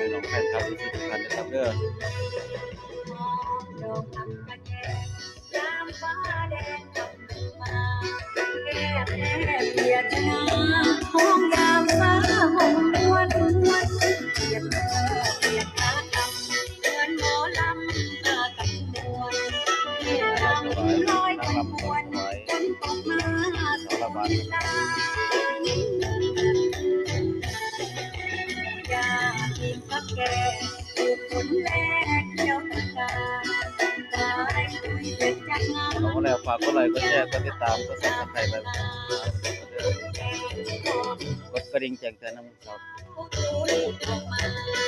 แม่น้องแฟนคลับที่ทุกท่านนะครับเด้อดอกอัญมณียามฟ้าแดงกลับมาแก้แพ้เบียดนาห้องยามฟ้าห้องนวลนวลเบียดเธอเบียดขากำเดือนหมอลำมากับมวลเบียดรำลอยกันมวนฝนตกมาสองตา ทิ้งพักแกถูกฝนแลกเกี่ยวตะการตายด้วยเด็กจากงานขอบคุณแล้วฝากก็ไลค์ก็แชร์ก็ติดตามกด Subscribe ไปกดกระดิ่งแจ้งเตือนนะครับผู้รู้ออกมา